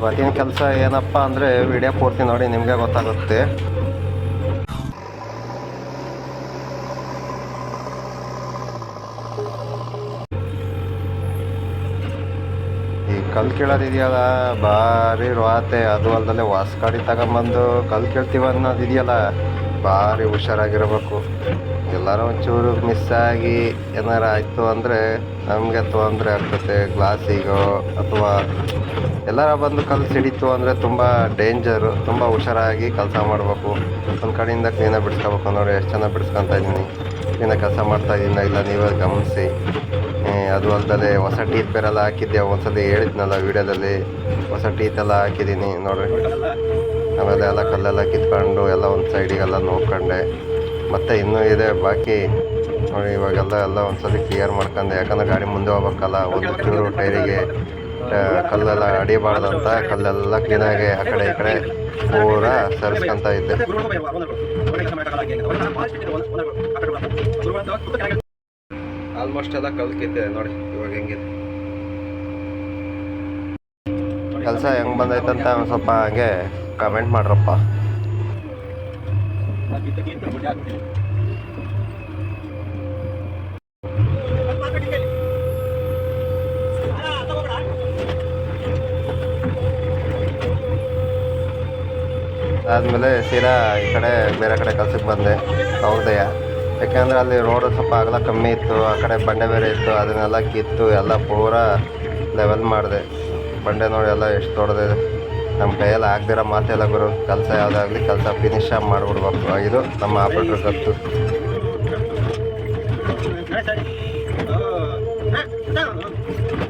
ಇವತ್ತಿನ ಕೆಲಸ ಏನಪ್ಪ ಅಂದರೆ ವಿಡಿಯೋ ಪೂರ್ತಿ ನೋಡಿ, ನಿಮಗೆ ಗೊತ್ತಾಗುತ್ತೆ. ಈ ಕಲ್ ಕೀಳೋದಿದೆಯಲ್ಲ, ಭಾರಿ ರೋತೆ ಅದು ಅಲ್ದಲೆ ವಾಸ್ಕಾಡಿ ತಗೊಂಬಂದು ಕಲ್ ಕೀಳ್ತೀವಿ ಅನ್ನೋದು ಇದೆಯಲ್ಲ ಭಾರಿ ಹುಷಾರಾಗಿರ್ಬೇಕು. ಎಲ್ಲರೂ ಒಂಚೂರು ಮಿಸ್ ಆಗಿ ಏನಾರು ಆಯಿತು ಅಂದರೆ ನಮಗೆ ತೊಂದರೆ ಆಗ್ತದೆ ಗ್ಲಾಸಿಗೋ ಅಥವಾ ಎಲ್ಲಾರ ಬಂದು ಕಲ್ಲು ಸಿಡಿತು ಅಂದರೆ ತುಂಬ ಡೇಂಜರು ತುಂಬ ಹುಷಾರಾಗಿ ಕೆಲಸ ಮಾಡಬೇಕು. ಒಂದು ಕಡೆಯಿಂದ ಕ್ಲೀನಾಗಿ ಬಿಡ್ಸ್ಕೋಬೇಕು ನೋಡಿ ಎಷ್ಟು ಚೆನ್ನಾಗಿ ಬಿಡಿಸ್ಕೊತಾ ಇದ್ದೀನಿ ಕ್ಲೀನಾಗಿ ಕೆಲಸ ಮಾಡ್ತಾ ಇದ್ದೀನಿ ಇಲ್ಲ, ನೀವೇ ಗಮನಿಸಿ. ಅದು ಅಲ್ಲದೆ ಹೊಸ ಟೀತ್ ಪೇರೆಲ್ಲ ಹಾಕಿದ್ದೆ ಒಂದ್ಸತಿ ಹೇಳಿದ್ನಲ್ಲ ವಿಡಿಯೋದಲ್ಲಿ. ಹೊಸ ಟೀತ್ ಎಲ್ಲ ಹಾಕಿದ್ದೀನಿ ನೋಡ್ರಿ. ಆಮೇಲೆ ಎಲ್ಲ ಕಲ್ಲೆಲ್ಲ ಕಿತ್ಕೊಂಡು ಎಲ್ಲ ಒಂದು ಸೈಡಿಗೆಲ್ಲ ನೋಡ್ಕೊಂಡೆ. ಮತ್ತೆ ಇನ್ನೂ ಇದೆ ಬಾಕಿ. ನೋಡಿ, ಇವಾಗೆಲ್ಲ ಎಲ್ಲ ಒಂದ್ಸತಿ ಕ್ಲಿಯರ್ ಮಾಡ್ಕೊಂಡೆ. ಯಾಕಂದ್ರೆ ಗಾಡಿ ಮುಂದೆ ಹೋಗ್ಬೇಕಲ್ಲ, ಒಂದು ಚೂರು ಟೈರಿಗೆ ಕಲ್ಲೆಲ್ಲ ಅಡಿಬಾರ್ದು ಅಂತ ಕಲ್ಲೆಲ್ಲ ಕ್ಲೀನಾಗಿ ಆ ಕಡೆ ಈ ಕಡೆ ಪೂರ ಸರಿಸ್ಕೊಂತ ಇದ್ದೆ. ಆಲ್ಮೋಸ್ಟ್ ಎಲ್ಲ ಕಲ್ ಕಿತ್ತಿದೆ ನೋಡಿ ಇವಾಗ ಹೆಂಗಿದೆ. ಕೆಲಸ ಹೆಂಗ್ ಬಂದೈತಂತ ಒಂದು ಸ್ವಲ್ಪ ಹಂಗೆ ಕಮೆಂಟ್ ಮಾಡ್ರಪ್ಪ. ಅದಾದಮೇಲೆ ಸೀದಾ ಈ ಕಡೆ ಬೇರೆ ಕಡೆ ಕೆಲಸಕ್ಕೆ ಬಂದೆ ನವೋದಯ ಯಾಕೆಂದರೆ ಅಲ್ಲಿ ರೋಡ್ ಸ್ವಲ್ಪ ಅಗಲ ಕಮ್ಮಿ ಇತ್ತು, ಆ ಕಡೆ ಬಂಡೆ ಬೇರೆ ಇತ್ತು, ಅದನ್ನೆಲ್ಲ ಕಿತ್ತು, ಎಲ್ಲ ಪೂರ ಲೆವೆಲ್ ಮಾಡಿದೆ. ಬಂಡೆ ನೋಡಿ ಎಲ್ಲ ಎಷ್ಟು ದೊಡ್ಡದೆ ನಮ್ಮ ಕೈಯಲ್ಲಿ ಆಗದಿರೋ ಮಾತೆಲ್ಲ ಗುರು, ಕೆಲಸ ಯಾವುದಾಗಲಿ ಕೆಲಸ ಫಿನಿಶ್ ಆಗಿ ಮಾಡಿಬಿಡ್ಬೇಕು. ಇದು ನಮ್ಮ ಆಪರೇಟರ್ ಕತ್ತು Thank you.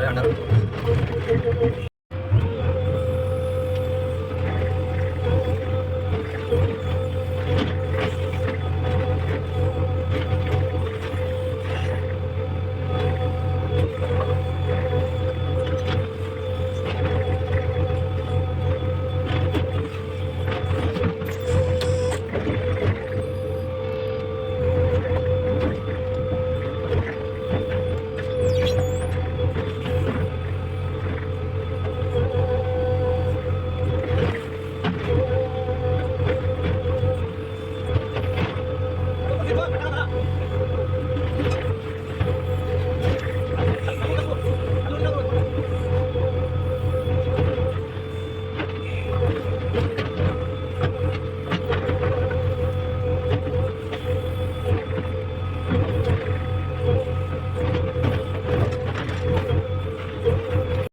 Leonardo.